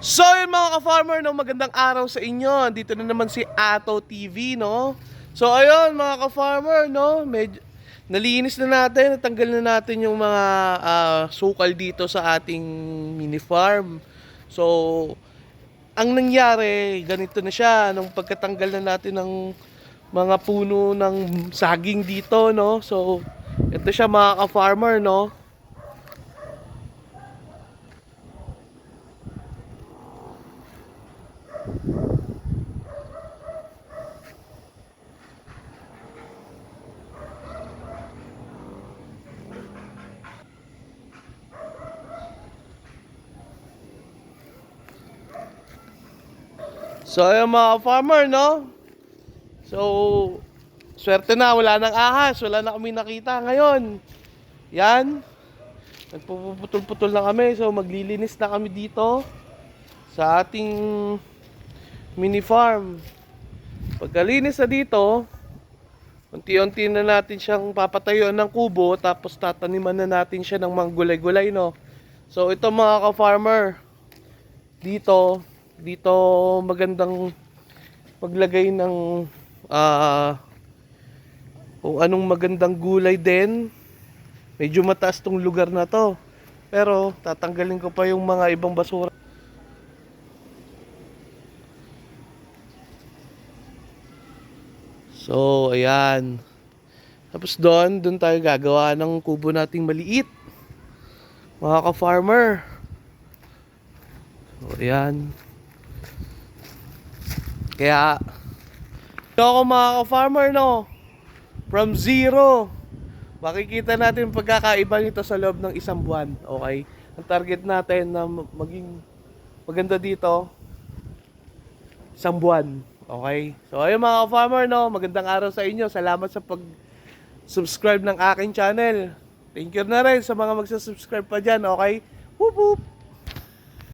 So yun mga ka-farmer, no, magandang araw sa inyo. Dito na naman si Ato TV, no. So ayun mga ka-farmer, no, medyo nalinis na natin, natanggal na natin yung mga ah, sukal dito sa ating mini farm. So ang nangyari, ganito na siya nung pagkatanggal na natin ng mga puno ng saging dito, no. So ito siya mga ka-farmer, no. So, ayun mga farmer, no? So, swerte na, wala nang ahas, wala na kami nakita ngayon. Yan. Nagpuputol-putol na kami, so maglilinis na kami dito sa ating mini farm. Pagkalinis na dito, unti-unti na natin siyang papatayuan ng kubo, tapos tataniman na natin siya ng mga gulay-gulay, no? So, ito mga ka-farmer, dito, dito magandang maglagay ng ah kung anong magandang gulay din. Medyo mataas tong lugar na to. Pero tatanggalin ko pa yung mga ibang basura. So, ayan. Tapos doon, doon tayo gagawa ng kubo nating maliit. Mga ka-farmer. So, ayan. Kaya, ako mga ka-farmer, no? From zero. Makikita natin pagkakaiba nito sa loob ng isang buwan. Okay? Ang target natin na ma- maging maganda dito, isang buwan. Okay? So, ayun mga ka-farmer, no? Magandang araw sa inyo. Salamat sa pag-subscribe ng aking channel. Thank you na rin sa mga magsasubscribe pa dyan, okay? Whoop whoop!